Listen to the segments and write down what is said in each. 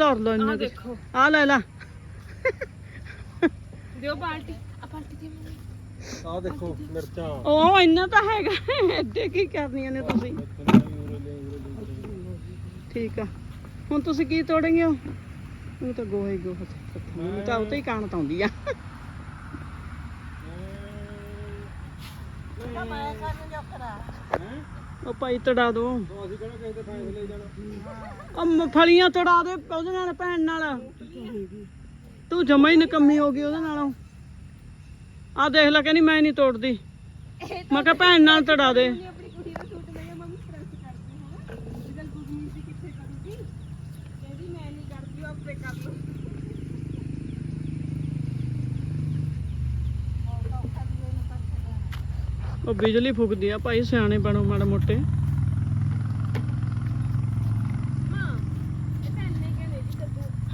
ਧਰ ਆ ਇੰਨੇ ਦੇਖੋ। ਆ ਲੈ ਲੈ। ਦਿਓ ਬਾਲਟੀ। ਆ ਬਾਲਟੀ ਦੇ ਮੈਨੂੰ ਆਹ ਦੇਖੋ ਮਿਰਚਾਂ। ਉਹ ਇੰਨਾ ਤਾਂ ਹੈਗਾ। ਐਡੇ ਕੀ ਕਰਨੀਆਂ ਨੇ ਤੁਸੀਂ? ਠੀਕ ਆ। ਹੁਣ ਤੁਸੀਂ ਕੀ ਤੋੜਨਗੇ ਹੋ ਉਹ ਤਾਂ ਗੋਹੇ ਗੋਹਾ ਮੈਨੂੰ ਤਾਂ। ਉਹ ਤੇ ਹੀ ਕਾਣਤ ਆਉਂਦੀ ਆ। ਉਹ ਭਾਈ ਤੜਾ ਦੋ। ਅਸੀਂ ਕਿਹੜਾ ਕਿਸੇ ਦੇ ਪੈਸੇ ਲੈ ਜਾਣਾ ਉਹ ਮਫਲੀਆਂ ਤੜਾ ਦੇ ਉਹਦੇ ਨਾਲ, ਭੈਣ ਨਾਲ। ਤੂੰ ਜਮਾ ਹੀ ਨਕੰਮੀ ਹੋ ਗਈ ਉਹਦੇ ਨਾਲੋਂ। ਆ ਦੇਖ ਲੈ, ਕਹਿੰਦੀ ਮੈਂ ਨਹੀਂ ਤੋੜਦੀ। ਮੈਂ ਕਿਹਾ ਭੈਣ ਨਾਲ ਤੜਾ ਦੇ ਸੂਟ ਲੈ ਮੰਮੀ ਪ੍ਰੈਸ ਕਰਦੀ ਹਾਂ ਜਦੋਂ ਗੁਰਮੀਤ ਦੀ ਕਿੱਥੇ ਕਰੂਗੀ ਕਹਿੰਦੀ ਮੈਂ ਨਹੀਂ ਕਰਦੀ ਉਹ ਆਪੇ ਕਰ ਲਓ ਉਹ ਬਿਜਲੀ ਫੁਕਦੀ ਆ ਭਾਈ ਸਿਆਣੇ ਬਣੋ ਮਾੜੇ ਮੋਟੇ।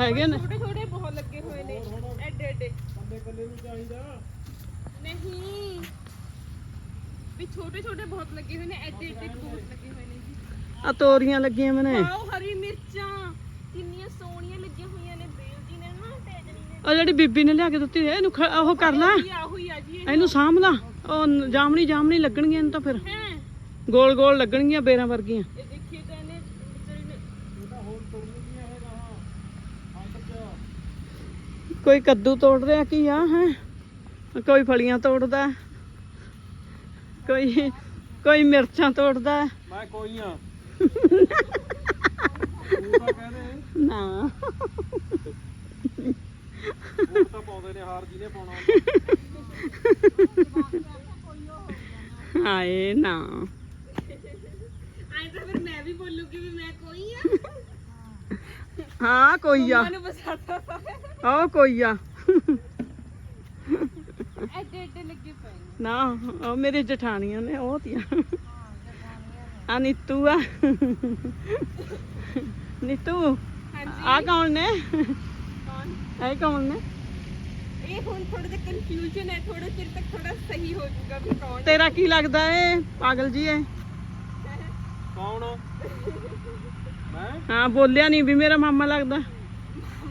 ਹੈਗੇ ਨੇ? ਛੋਟੇ ਛੋਟੇ ਬਹੁਤ ਲੱਗੇ ਹੋਏ ਨੇ ਐਡੇ ਐਡੇ। ਬੰਦੇ ਕੱਲੇ ਨੂੰ ਚਾਹੀਦਾ ਨਹੀਂ। ਵੀ ਛੋਟੇ ਛੋਟੇ ਬਹੁਤ ਲੱਗੇ ਹੋਏ ਨੇ ਐਡੇ ਐਡੇ ਬਹੁਤ ਲੱਗੇ ਹੋਏ ਨੇ ਜੀ। ਆ ਤੋਰੀਆਂ ਲੱਗੀਆਂ ਮੈਨੇ ਆਓ ਹਰੀ ਮਿਰਚਾਂ। ਕਿੰਨੀਆਂ ਸੋਹਣੀਆਂ ਲੱਗੀਆਂ ਹੋਈਆਂ ਨੇ ਬੇਲ ਜੀ ਨੇ ਨਾ ਤੇਜਣੀ ਨੇ। ਆ ਜਿਹੜੀ ਬੀਬੀ ਨੇ ਲਿਆ ਕੇ ਦਿੱਤੀ ਇਹਨੂੰ ਉਹ ਕਰ ਲੈ। ਇਹਨੂੰ ਸਾਂਭ ਲਾ। ਉਹ ਜਾਮਣੀ ਜਾਮਣੀ ਲੱਗਣਗੀਆਂ ਇਹਨੂੰ ਤਾਂ ਫਿਰ। ਹੈ? ਗੋਲ ਗੋਲ ਲੱਗਣਗੀਆਂ ਬੇਰਾਂ ਵਰਗੀਆਂ। ਇਹ ਦੇਖੀਏ ਤਾਂ ਇਹਨੇ ਵਿਚਾਰੀ ਨੇ। ਕੋਈ ਕੱਦੂ ਤੋੜ ਰਿਹਾ ਕੀ ਆ ਹੈ? ਕੋਈ ਫਲੀਆਂ ਤੋੜਦਾ ਕੋਈ ਕੋਈ ਮਿਰਚਾਂ ਤੋੜਦਾ। ਮੈਂ ਕੋਈ ਆ। ਤੂੰ ਤਾਂ ਕਹਦੇ ਨਾ। ਉਹ ਤਾਂ ਪਾਉਂਦੇ ਨੇ ਹਾਰ ਜਿਹਨੇ ਪਾਉਣਾ। ਹਾਏ ਨਾ। ਆਏ ਤਾਂ ਫਿਰ ਮੈਂ ਵੀ ਬੋਲੂਗੀ ਵੀ ਮੈਂ ਕੋਈ ਆ। ਹਾਂ ਕੋਈ ਆ। ਮੈਨੂੰ ਉਹ ਕੋਈ ਆ। ਐਡੇ ਐਡੇ ਲੱਗੇ ਪਏ ਨੇ। ਉਹ ਮੇਰੇ ਜਠਾਣੀਆਂ ਨੇ ਉਹ ਤੀਆਂ। ਆ ਨੀਤੂ ਆ। ਨੀਤੂ ਹਾਂਜੀ। ਆ ਕੌਣ ਨੇ? ਕੌਣ? ਇਹ ਕੌਣ ਨੇ? ਇਹ ਹੁਣ ਥੋੜਾ ਜਿਹਾ ਕਨਫਿਊਜ਼ਨ ਹੈ ਥੋੜਾ ਚਿਰ ਤੱਕ ਥੋੜਾ ਸਹੀ ਹੋ ਜਾਊਗਾ ਵੀ ਕੌਣ ਤੇਰਾ ਕੀ ਲੱਗਦਾ ਏ? ਪਾਗਲ ਜੀ ਏ। ਕੌਣ ਮੈਂ? ਹਾਂ ਬੋਲਿਆ ਨਹੀਂ ਵੀ ਮੇਰਾ ਮਾਮਾ ਲੱਗਦਾ।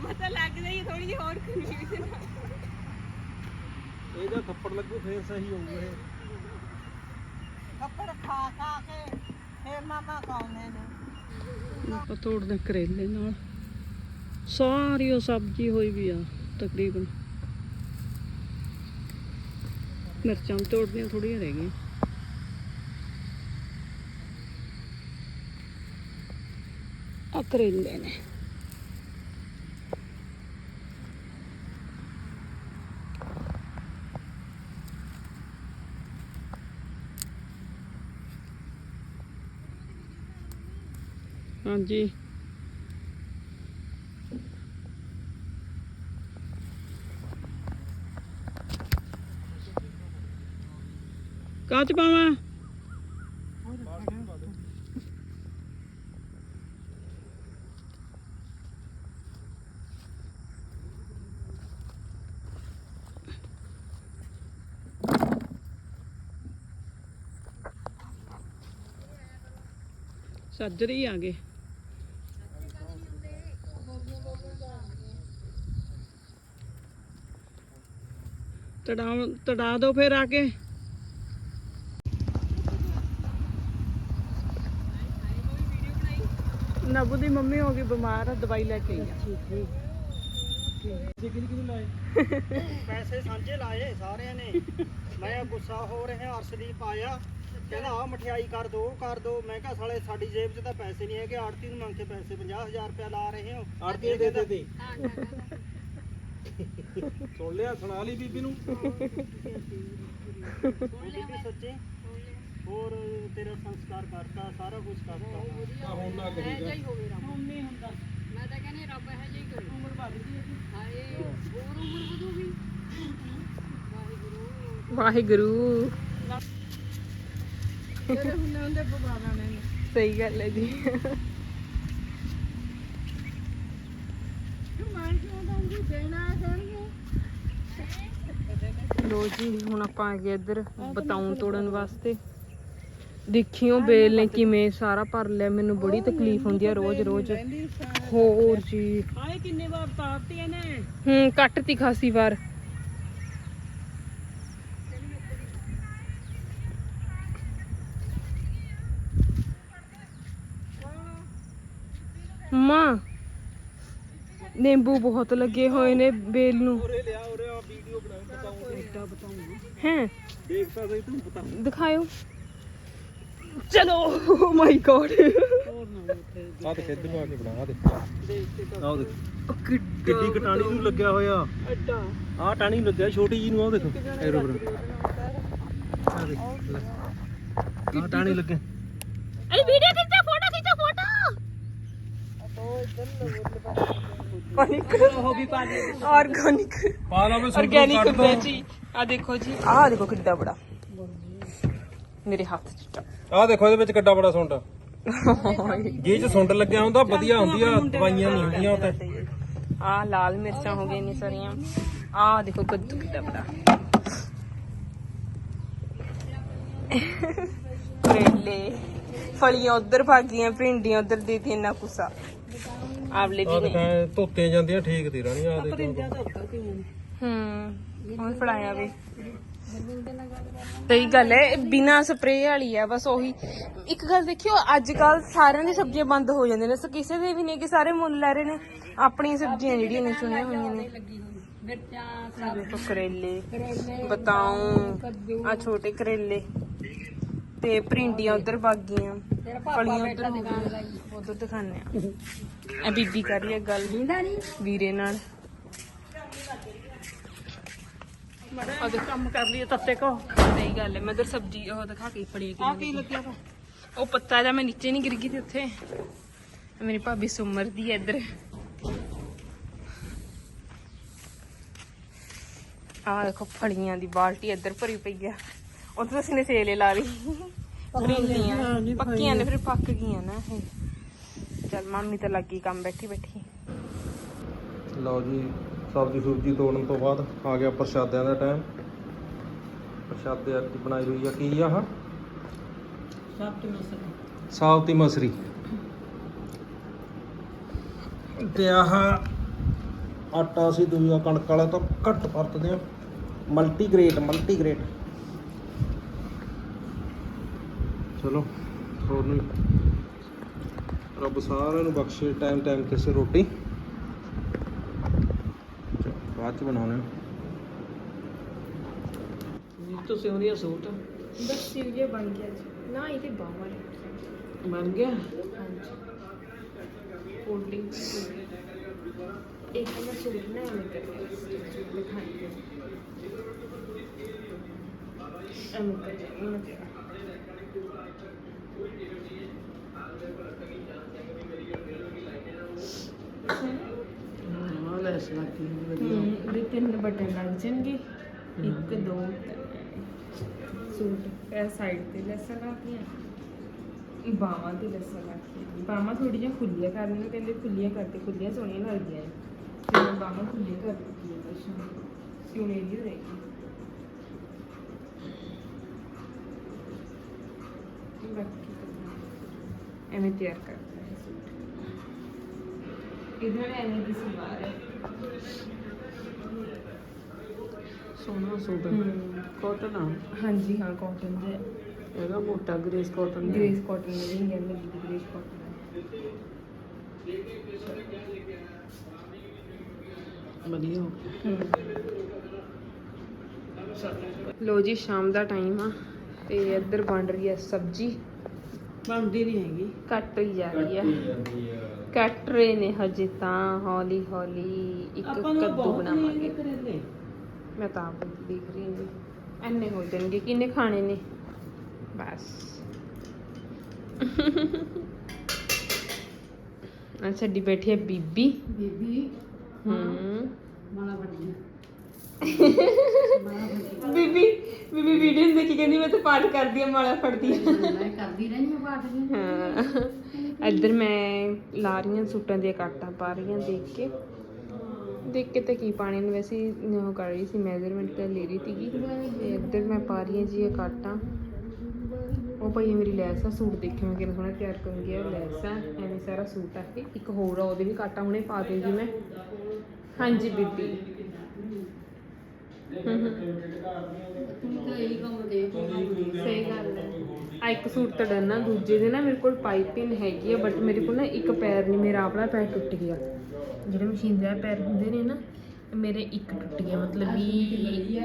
ਪਤਾ ਲੱਗਦਾ ਹੀ ਥੋੜੀ ਜਿਹੀ ਹੋਰ ਕਨਫਿਊਜ਼ਨ ਇਹਦਾ ਥੱਪੜ ਲੱਗੂ ਫੇਰ ਸਹੀ ਹੋਊ ਇਹ। ਆਪਾਂ ਤੋੜਦੇ ਕਰੇਲੇ ਨਾਲ। ਸਾਰੀ ਉਹ ਸਬਜ਼ੀ ਹੋਈ ਵੀ ਆ ਤਕਰੀਬਨ। ਮਿਰਚਾਂ ਵੀ ਤੋੜਦੀਆਂ ਥੋੜੀਆਂ ਰਹਿ ਗਈਆਂ ਆ ਕਰੇਲੇ ਨੇ ਹਾਂਜੀ ਕਾਚ ਪਾਵਾਂ ਸੱਜਰੀ ਆ ਗਏ ਤੜਾ ਤੜਾ ਦੋ ਫਿਰ ਆ ਕੇ ਨਬੂ ਦੀ ਮੰਮੀ ਹੋ ਗਈ ਬਿਮਾਰ ਆ ਦਵਾਈ ਲੈ ਕੇ ਆਈ ਆ। ਜੇ ਕਿਹਨੂੰ ਕਿਹਨੂੰ ਲਾਏ? ਪੈਸੇ ਸਾਂਝੇ ਲਾਏ ਸਾਰਿਆਂ ਨੇ। ਮੈਂ ਗੁੱਸਾ ਹੋ ਰਿਹਾ ਅਰਸ਼ਦੀਪ ਆਇਆ ਕਹਿੰਦਾ ਆ ਮਠਿਆਈ ਕਰ ਦੋ ਉਹ ਕਰ ਦੋ। ਮੈਂ ਕਿਹਾ ਸਾਲੇ ਸਾਡੀ ਜੇਬ 'ਚ ਤਾਂ ਪੈਸੇ ਨਹੀਂ ਹੈਗੇ ਆੜਤੀ ਨੂੰ ਮੰਗ ਕੇ ਪੈਸੇ 50000 ਰੁਪਇਆ ਲਾ ਰਹੇ ਹੋ। ਆੜਤੀ ਦੇ ਦੇ ਦੇ। ਸੁਣ ਲਿਆ ਸੁਣਾ ਲਈ ਬੀਬੀ ਨੂੰ। ਬੀਬੀ ਸੱਚੇ। ਹੋਰ ਤੇਰਾ ਸੰਸਕਾਰ ਕਰਤਾ ਸਾਰਾ ਕੁਝ ਕਰਤਾ। ਆ ਹੁਣ ਨਾ ਕਰੀਗਾ ਮੈਂ ਤਾਂ ਕਹਿੰਦੀ ਰੱਬ ਇਹ ਜਿਹੀ ਕਰੂ। ਉਮਰ ਵੱਧਦੀ ਹੈ ਹਾਏ ਹੋਰ ਉਮਰ ਵਧੂਗੀ? ਵਾਹਿਗੁਰੂ। ਵਾਹਿਗੁਰੂ। ਜਿਹੜੇ ਹੁੰਦੇ ਹੁੰਦੇ ਨੇ ਸਹੀ ਗੱਲ ਹੈ ਜੀ। ਤੂੰ ਮਾਰ ਕਿਉਂ ਦਊਂਗੀ? ਦੇਣਾ ਦੇਣਗੇ ਲੋ ਜੀ ਹੁਣ ਆਪਾਂ ਆ ਗਏ ਇੱਧਰ ਬਤਾਉਂ ਤੋੜਨ ਵਾਸਤੇ। ਦੇਖਿਓ ਬੇਲ ਨੇ ਕਿਵੇਂ ਸਾਰਾ ਭਰ ਲਿਆ ਮੈਨੂੰ ਬੜੀ ਤਕਲੀਫ ਹੁੰਦੀ ਆ ਰੋਜ਼ ਰੋਜ਼। ਹੋਰ ਜੀ। ਆਏ ਕਿੰਨੇ ਵਾਰ ਤਾਰਤੀ ਇਹਨੇ। ਹੂੰ ਕੱਟਤੀ ਖਾਸੀ ਵਾਰ। ਮਾਂ ਨਿੰਬੂ ਬਹੁਤ ਲੱਗੇ ਹੋਏ ਨੇ ਬੇਲ ਨੂੰ। ਉਰੇ ਲਿਆ ਉਰੇ ਆ ਵੀਡੀਓ ਬਣਾ ਬਤਾਉਂ ਐਡਾ ਬਤਾਉਂਗਾ ਹੈ? ਦੇਖ ਸਕਦੇ ਤੂੰ ਬਤਾਉਂ ਦਿਖਾਇਓ। ਚਲੋ ਓ ਮਾਈ ਗॉड ਆ ਤੇ ਕੇ ਬਣਾ ਆਹ ਦੇਖ। ਕਿੱਡੀ ਕਟਾਣੀ ਨੂੰ ਲੱਗਿਆ ਹੋਇਆ। ਐਡਾ ਆ ਟਾਣੀ ਨੂੰ ਲੱਗਿਆ ਛੋਟੀ ਜੀ ਨੂੰ ਆਹ ਦੇਖੋ। ਐਰੋ ਬਰ ਆ ਦੇਖ। ਲੈ। ਆ ਟਾਣੀ ਲੱਗੇ। ਅਰੇ ਵੀਡੀਓ ਖਿੱਚਾ ਫੋਟੋ ਖਿੱਚਾ ਫੋਟੋ। ਉਹ ਵੀ ਪਾ ਦੇ ਆਰਗੈਨਿਕ ਪਾ ਲਾ ਵੇ ਆਰਗੈਨਿਕ ਹੁੰਦਾ ਜੀ ਆ ਦੇਖੋ ਜੀ। ਆਹ ਦੇਖੋ ਕਿੱਡਾ ਬੜਾ ਮੇਰੇ ਹੱਥ ਚ ਆ ਦੇਖੋ ਇਹਦੇ ਵਿੱਚ ਕਿੱਡਾ ਬੜਾ ਸੁੰਡ। ਜੇ ਚ ਸੁੰਡ ਲੱਗਿਆ ਹੁੰਦਾ ਵਧੀਆ ਹੁੰਦੀ ਆ ਦਵਾਈਆਂ ਨਹੀਂ ਹੁੰਦੀਆਂ ਉਹ ਤੇ ਆ ਲਾਲ ਮਿਰਚਾਂ ਹੋ ਗਈਆਂ ਨੇ ਸਾਰੀਆਂ। ਆ ਦੇਖੋ ਕੱਦੂ ਕਿੱਡਾ ਬੜਾ। ਕਰੇਲੇ। ਫਲੀਆਂ ਉਧਰ ਭਾਗੀਆਂ ਭਿੰਡੀਆਂ ਉਧਰ ਦੇ ਦਿੱਤੀਆਂ ਨਾ ਕੁਸਾ ਆਵਲੇ ਵੀ ਦਿਖਾ ਨੇ ਧੋਤੇ ਜਾਂਦੀਆਂ ਠੀਕ ਦੀ ਰਾਣੀ ਆ ਦੇਖੋ। ਹੂੰ ਹੁਣ ਫੜਾਇਆ ਵੇ। ਸਹੀ ਗੱਲ ਹੈ ਬਿਨਾ ਸਪਰੇਅ ਵਾਲੀ ਆ ਬਸ ਉਹੀ। ਇੱਕ ਗੱਲ ਦੇਖਿਓ ਅੱਜ ਕੱਲ ਸਾਰਿਆਂ ਦੀ ਸਬਜ਼ੀਆਂ ਬੰਦ ਹੋ ਜਾਂਦੀਆਂ ਨੇ ਸੋ ਕਿਸੇ ਦੇ ਵੀ ਨਹੀਂ ਕਿ ਸਾਰੇ ਮੁੱਲ ਲੈ ਰਹੇ ਨੇ। ਆਪਣੀਆਂ ਸਬਜ਼ੀਆਂ ਜਿਹੜੀਆਂ ਨੇ ਚੁਣੀਆਂ ਹੋਈਆਂ ਨੇ। ਕਰੇਲੇ ਬਤਾਉ ਆ ਛੋਟੇ ਕਰੇਲੇ। ਤੇ ਭਿੰਡੀਆਂ ਉਧਰ ਬਾਗੀਆਂ ਫਲੀਆਂ ਉਧਰ ਉਧਰ ਦਿਖਾਣੇ ਆ ਇਹ ਬੀਬੀ ਕਰ ਰਹੀ ਹੈ ਗੱਲ। ਵੀਰੇ ਨਾਲ। ਅਦੇ ਕੰਮ ਕਰ ਲਈਏ ਤੱਤੇ ਕੋ। ਸਹੀ ਗੱਲ ਹੈ ਮੈਂ ਉਧਰ ਸਬਜ਼ੀ ਉਹ ਦਿਖਾ ਕੇ ਫੜੀ ਆ ਕੀ ਲੱਗਿਆ ਵਾ? ਉਹ ਪੱਤਾ ਜਾਂ ਮੈਂ ਨੀਚੇ ਨਹੀਂ ਗਿਰ ਗਈ ਤੇ ਉੱਥੇ। ਮੇਰੀ ਭਾਬੀ ਸੁਮਰਦੀ ਹੈ ਇੱਧਰ। ਆ ਦੇਖੋ ਫਲੀਆਂ ਦੀ ਬਾਲਟੀ ਇੱਧਰ ਭਰੀ ਪਈ ਆ। ਉੱਥੇ ਅਸੀਂ ਨੇ ਸੇਲੇ ਲਾ ਲਈ। ਪੱਕੀਆਂ ਨੇ ਫਿਰ ਪੱਕ ਗਈਆਂ ਨਾ ਇਹ। ਚਲ ਮਾਮੀ ਤਾਂ ਲੱਗੀ ਕੰਮ ਬੈਠੀ ਬੈਠੀ ਲਓ ਜੀ ਸਬਜ਼ੀ ਸੁਬਜ਼ੀ ਤੋੜਨ ਤੋਂ ਬਾਅਦ ਆ ਗਿਆ ਪ੍ਰਸ਼ਾਦਿਆਂ ਦਾ ਟਾਈਮ ਪ੍ਰਸ਼ਾਦੇ ਅੱਜ ਬਣਾਈ ਹੋਈ ਆ, ਕੀ ਆ ਆਹ? ਸਭ ਤੋਂ ਮਸਲਾ ਸਾਵਤੀ ਮਸਰੀ। ਤੇ ਆਹ ਆਟਾ ਸੀ ਦੂਜਾ ਕਣਕ ਵਾਲਾ ਤਾਂ ਘੱਟ ਵਰਤਦੇ ਆ ਮਲਟੀ ਗ੍ਰੇਟ ਮਲਟੀ ਗ੍ਰੇਟ ਚਲੋ, ਹੋਰ ਰੱਬ ਸਾਰਿਆਂ ਨੂੰ ਬਖਸ਼ੇ ਟਾਈਮ ਟਾਈਮ ਤੇ ਸੇ ਰੋਟੀ। ਬਾਅਦ ਚ ਬਣਾਉਣੇ ਜੀ ਤੁਸੀਂ ਉਹਦੀਆਂ ਸੂਟ? ਬਸ ਸਿਰ ਜੇ ਬਣ ਗਿਆ ਜੀ। ਨਾ ਇਹ ਤੇ ਬਾਵਾ ਬਣ ਗਿਆ? ਹਾਂਜੀ। ਫੋਲਡਿੰਗ ਇੱਕ ਮੈਂ ਸੂਟ ਨਾ ਐਵੇਂ ਕਰਨਾ ਦਿਖਾਈ ਐਵੇਂ ਕਰਨਾ ਹਾਂ ਲੈਸ ਲੱਗੀ ਵਧੀਆ। ਵੀ ਤਿੰਨ ਬਟਨ ਲੱਗ ਜਾਣਗੇ। ਇੱਕ ਦੋ ਤਿੰਨ। ਸੂਟ ਇਹ ਸਾਈਡ ਤੇ ਲੈਸਾਂ ਲਾਤੀਆਂ। ਬਾਹਾਂ ਤੇ ਲੈਸਾਂ ਲਾਤੀਆਂ। ਬਾਹਾਂ ਥੋੜੀ ਜਿਹੀਆਂ ਖੁੱਲੀਆਂ ਕਰਨ ਨੂੰ ਕਹਿੰਦੇ ਖੁੱਲੀਆਂ ਕਰਕੇ ਖੁੱਲੀਆਂ ਸੋਹਣੀਆਂ ਲੱਗਦੀਆਂ ਨੇ। ਤੇ ਮੈਂ ਬਾਹਾਂ ਖੁੱਲੀਆਂ ਕਰ ਦਿੱਤੀਆਂ ਬਸ। ਸਿਉਣੇ ਦੀ ਰਹੇਗੀ ਬਾਕੀ ਤਾਂ ਐਵੇਂ ਤਿਆਰ ਕਰਦਾ ਹੈ ਸੂਟ। ਇਧਰ ਐਵੇਂ ਦੀ ਸਲਵਾਰ ਹੈ। ਸੋਹਣਾ ਸੂਟ ਕਾਟਨ ਆ? ਹਾਂਜੀ। ਹਾਂ ਕਾਟਨ ਦੇ। ਇਹਦਾ ਮੋਟਾ ਗ੍ਰੇਸ ਕਾਟਨ ਗ੍ਰੇਸ ਕਾਟਨ ਨਹੀਂ ਕਹਿੰਦੇ ਜੀ ਗ੍ਰੇਸ ਕਾਟਨ ਵਧੀਆ। ਹੋ। ਗਿਆ ਲੋ ਜੀ ਸ਼ਾਮ ਦਾ ਟਾਈਮ ਆ। ਤੇ ਇੱਧਰ ਬਣ ਰਹੀ ਹੈ ਸਬਜ਼ੀ। ਬਣਦੀ ਨਹੀਂ ਹੈਗੀ। ਕੱਟ ਹੋਈ ਜਾ ਰਹੀ ਹੈ ਕੱਟ ਰਹੇ ਨੇ ਹਜੇ ਤਾਂ ਹੌਲੀ ਹੌਲੀ ਇੱਕ ਆਪਾਂ ਨੂੰ ਕੱਦੂ ਬਹੁਤ ਬਣਾਵਾਂਗੇ। ਕਰੇਲੇ ਮੈਂ ਤਾਂ ਆਪ ਦੇਖ ਰਹੀ ਹਾਂ ਜੀ। ਐਨੇ ਹੋ ਜਾਣਗੇ ਕਿੰਨੇ ਖਾਣੇ ਨੇ? ਬਸ। ਆ ਛੱਡੀ ਬੈਠੀ ਹੈ ਬੀਬੀ। ਬੀਬੀ ਹੂੰ। ਮਾਲਾ ਬਣ ਗਿਆ। ਬੀਬੀ ਬੀਬੀ ਵੀਡੀਓ ਦੇਖੀ ਕਹਿੰਦੀ ਮੈਂ ਤਾਂ ਪਾਠ ਕਰਦੀ ਆ ਮਾਲਾ ਫੜਦੀ ਆ ਮੈਂ ਕਰਦੀ ਰਹਿੰਦੀ ਹਾਂ ਪਾਠ ਜੀ ਹਾਂ। ਇੱਧਰ ਮੈਂ ਲਾ ਰਹੀ ਹਾਂ ਸੂਟਾਂ ਦੀਆਂ ਕਾਟਾਂ ਪਾ ਰਹੀ ਹਾਂ ਦੇਖ ਕੇ। ਦੇਖ ਕੇ ਤਾਂ ਕੀ ਪਾਣੇ ਨੂੰ ਵੈਸੇ ਉਹ ਕਰ ਰਹੀ ਸੀ ਮੈਜ਼ਰਮੈਂਟ ਤਾਂ ਲੈ ਰਹੀ ਸੀਗੀ। ਤੇ ਇੱਧਰ ਮੈਂ ਪਾ ਰਹੀ ਹਾਂ ਜੀ ਇਹ ਕਾਟਾਂ। ਉਹ ਭਾਈ ਮੇਰੀ ਲੈਸ ਆ ਸੂਟ ਦੇਖਿਓ ਮੈਂ ਕਿੰਨਾ ਸੋਹਣਾ ਤਿਆਰ ਕਰੂੰਗੀ ਇਹ ਲੈਸ ਆ ਐਵੇਂ ਸਾਰਾ ਸੂਟ ਆ। ਇੱਕ ਹੋਰ ਆ ਉਹਦੇ ਵੀ ਕਾਟਾ ਹੁਣੇ ਪਾ ਦੂੰਗੀ ਮੈਂ। ਹਾਂਜੀ ਬੀਬੀ। ਹਮ ਹਮ। ਸਹੀ ਗੱਲ ਹੈ। ਆ ਇੱਕ ਸੂਟ ਤਾਂ ਡਨ ਆ ਦੂਜੇ ਦੇ ਨਾ ਮੇਰੇ ਕੋਲ ਪਾਈਪਿੰਗ ਹੈਗੀ ਆ ਬਟ ਮੇਰੇ ਕੋਲ ਨਾ ਇੱਕ ਪੈਰ ਨਹੀਂ ਮੇਰਾ ਆਪਣਾ ਪੈਰ ਟੁੱਟ ਗਿਆ। ਜਿਹੜੇ ਮਸ਼ੀਨ ਦੇ ਪੈਰ ਹੁੰਦੇ ਨੇ ਨਾ ਮੇਰੇ ਇੱਕ ਟੁੱਟ ਗਿਆ ਮਤਲਬ ਵੀ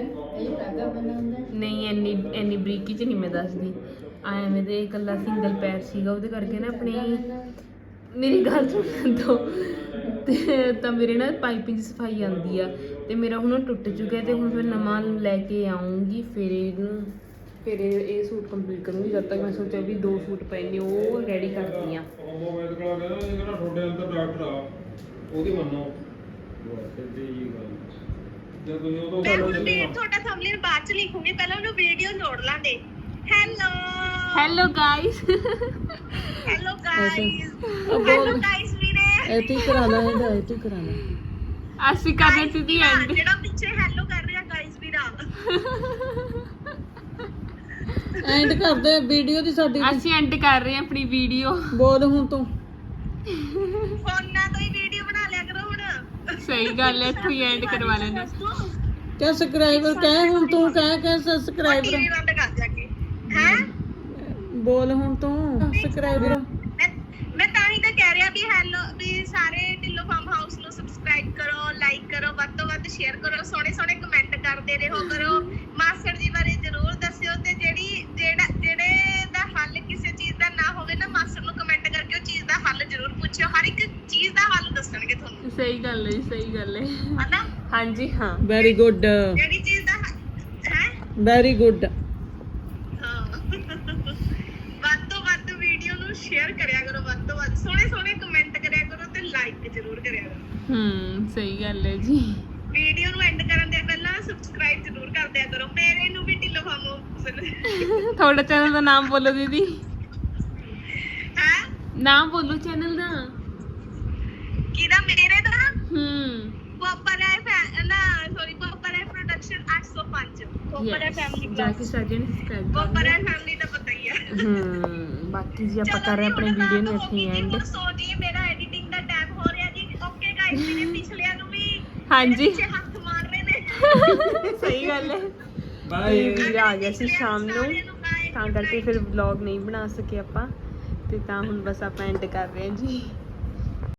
ਨਹੀਂ ਬਰੀਕੀ ਚ ਨਹੀਂ ਮੈਂ ਦੱਸਦੀ। ਆ ਐਵੇਂ ਦੇ ਇਕੱਲਾ ਸਿੰਗਲ ਪੈਰ ਸੀਗਾ ਉਹਦੇ ਕਰਕੇ ਨਾ ਆਪਣੀ ਮੇਰੀ ਗੱਲ ਸੁਣ ਦੋ। ਤੇ ਤਾਂ ਮੇਰੇ ਨਾ ਪਾਈਪਿੰਗ ਦੀ ਸਫ਼ਾਈ ਆਉਂਦੀ ਆ ਤੇ ਮੇਰਾ ਹੁਣ ਟੁੱਟ ਚੁੱਕਿਆ ਤੇ ਹੁਣ ਫਿਰ ਨਵਾਂ ਲੈ ਕੇ ਆਉਂਗੀ ਫਿਰ ਇਹਨੂੰ ਫਿਰ ਇਹ ਇਹ ਸੂਟ ਕੰਪਲੀਟ ਕਰੂੰਗੀ। ਜਦ ਤੱਕ ਮੈਂ ਸੋਚਿਆ ਵੀ ਦੋ ਸੂਟ ਪਏ ਨੇ ਉਹ ਰੈਡੀ ਕਰਦੀ ਆ। ਉਹ ਮੈਂ ਕਹਾ ਗਿਆ ਇਹ ਕਹਿੰਦਾ ਤੁਹਾਡੇ ਅੰਦਰ ਡਾਕਟਰ ਆ ਉਹਦੀ ਮੰਨੋ। ਸਿੱਧੀ ਜੀ ਗੱਲ ਜੇ ਤੁਸੀਂ ਉਦੋਂ ਮੈਂ ਗੱਲ ਹੁਣ ਵੀ ਤੁਹਾਡਾ ਥੰਬਨੇਲ ਬਾਅਦ ਚ ਲਿਖੂੰਗੀ ਪਹਿਲਾਂ ਉਹਨੂੰ ਵੀਡੀਓ ਲੋੜ ਲਾਂਦੇ hello hello guys hello guys hello guys ਵੀਰੇ ਇਹ ਤੂੰ ਕਰਾਣਾ ਹੈ ਅਸੀਂ ਕਰ ਰਹੇ ਸੀ ਦੀ ਐਂਡ ਜਿਹੜਾ ਪਿੱਛੇ ਹੈਲੋ ਕਰ ਰਿਹਾ ਗਾਇਸ ਵੀਰਾ ਐਂਡ ਕਰਦੇ ਵੀਡੀਓ ਦੀ ਸਾਡੀ ਅਸੀਂ ਐਂਡ ਕਰ ਰਹੇ ਹਾਂ ਆਪਣੀ ਵੀਡੀਓ ਬੋਲ ਹੁਣ ਤੂੰ। ਫੋਨਾਂ ਤੋਂ ਹੀ ਵੀਡੀਓ ਬਣਾ ਲਿਆ ਕਰੋ ਹੁਣ। ਸਹੀ ਗੱਲ ਹੈ ਇੱਥੋਂ ਹੀ ਐਂਡ ਕਰਵਾ ਲੈਂਦੇ। ਕਿਆ ਸਬਸਕ੍ਰਾਈਬਰ ਕਹਿ ਹੁਣ ਤੂੰ ਕਹਿ ਕਿ ਸਬਸਕ੍ਰਾਈਬਰ ਟੀਵੀ ਬੰਦ ਕਰ ਜਾ ਕੇ ਹੈ? ਬੋਲ ਹੁਣ ਤੂੰ ਸਬਸਕ੍ਰਾਈਬਰ ਮੈਂ ਮੈਂ ਤਾਂ ਹੀ ਤਾਂ ਕਹਿ ਰਿਹਾ ਵੀ ਹੈਲੋ ਵੀ ਸਾਰੇ ਢਿੱਲੋ ਫਾਰਮ ਹਾਊਸ ਨੂੰ ਸਬਸਕ੍ਰਾਈਬ ਕਰੋ ਲਾਈਕ ਕਰੋ ਵੱਧ ਤੋਂ ਵੱਧ ਸ਼ੇਅਰ ਕਰੋ ਸੋਹਣੇ ਸੋਹਣੇ ਕਮੈਂਟ ਕਰਦੇ ਰਹੋ ਕਰੋ। ਮਾਸਟਰ ਜੀ ਬਾਰੇ ਜ਼ਰੂਰ ਦੱਸਿਓ ਤੇ ਜਿਹੜੀ ਜਿਹੜਾ ਜਿਹੜੇ ਦਾ ਹੱਲ ਕਿਸੇ ਚੀਜ਼ ਦਾ ਨਾ ਹੋਵੇ ਨਾ ਮਾਸਟਰ ਨੂੰ ਕਮੈਂਟ ਕਰਕੇ ਉਹ ਚੀਜ਼ ਦਾ ਹੱਲ ਜ਼ਰੂਰ ਪੁੱਛਿਓ। ਹਰ ਇੱਕ ਚੀਜ਼ ਦਾ ਹੱਲ ਦੱਸਣਗੇ ਤੁਹਾਨੂੰ। ਸਹੀ ਗੱਲ ਹੈ ਜੀ, ਸਹੀ ਗੱਲ ਹੈ ਹਨਾ? ਹਾਂਜੀ ਹਾਂ। ਵੈਰੀ ਗੁੱਡ ਜਿਹੜੀ ਚੀਜ਼ ਦਾ ਹੈ ਵੈਰੀ ਗੁੱਡ ਹਾਂ ਵੱਧ ਤੋਂ ਵੱਧ ਵੀਡੀਓ ਨੂੰ ਸ਼ੇਅਰ ਕਰਿਆ ਕਰੋ ਵੱਧ ਤੋਂ ਵੱਧ। ਸੋਹਣੇ ਸੋਹਣੇ ਕਮੈਂਟ ਕਰਿਆ ਕਰੋ ਤੇ ਲਾਈਕ ਜ਼ਰੂਰ ਕਰਿਆ ਕਰੋ। ਹੂੰ ਸਹੀ ਗੱਲ ਹੈ ਜੀ। ਵੀਡੀਓ ਨੂੰ ਐਂਡ ਕਰਨ ਦੇ ਪਹਿਲਾਂ ਸਬਸਕ੍ਰਾਈਬ ਜ਼ਰੂਰ ਕਰ ਦਿਆ ਕਰੋ। ਮੇਰੇ ਨੂੰ ਵੀ ਢਿੱਲੋ ਫਾਮੋ ਤੁਹਾਡਾ ਚੈਨਲ ਦਾ ਨਾਮ ਬੋਲੋ ਦੀਦੀ। ਹੈ? ਨਾਮ ਬੋਲੋ ਚੈਨਲ ਦਾ। ਕਿਹਦਾ? ਮੇਰੇ ਦਾ? ਹੂੰ। ਪੋਪਰ ਹੈ ਨਾ ਸੌਰੀ ਪੋਪਰ ਹੈ ਪ੍ਰੋਡਕਸ਼ਨ 805 ਪੋਪਰ ਹੈ ਫੈਮਿਲੀ ਜਾ ਕੇ ਸਾਰੇ ਜਣੇ ਸਬਸਕ੍ਰਾਈਬ ਪੋਪਰ ਹੈ ਫੈਮਿਲੀ ਦਾ ਪਤਾ ਹੀ ਹੈ। ਹੂੰ। ਬਾਕੀ ਜੀ ਆਪਾਂ ਕਰ ਰਹੇ ਆਪਣੀ ਵੀਡੀਓ ਨੂੰ ਇੱਥੇ ਐਂਡ ਸੋ ਜੀ ਮੇਰਾ ਐਡੀਟਿੰਗ ਦਾ ਟਾਈਮ ਹੋ ਰਿਹਾ ਜੀ। ਓਕੇ ਗਾਇਸ ਮੇਰੇ ਪਿਛਲਿਆਂ ਨੂੰ ਵੀ ਹਾਂਜੀ। ਪਿੱਛੇ ਹੱਥ ਮਾਰ ਰਹੇ ਨੇ। ਸਹੀ ਗੱਲ ਹੈ। ਬਾਏ ਵੀਰ ਆ ਗਿਆ ਸੀ ਸ਼ਾਮ ਨੂੰ। ਤਾਂ ਕਰਕੇ। ਫਿਰ ਵਲੌਗ ਨਹੀਂ ਬਣਾ ਸਕੇ ਆਪਾਂ। ਤੇ ਤਾਂ ਹੁਣ ਬਸ ਆਪਾਂ ਐਂਡ ਕਰ ਰਹੇ ਹਾਂ ਜੀ।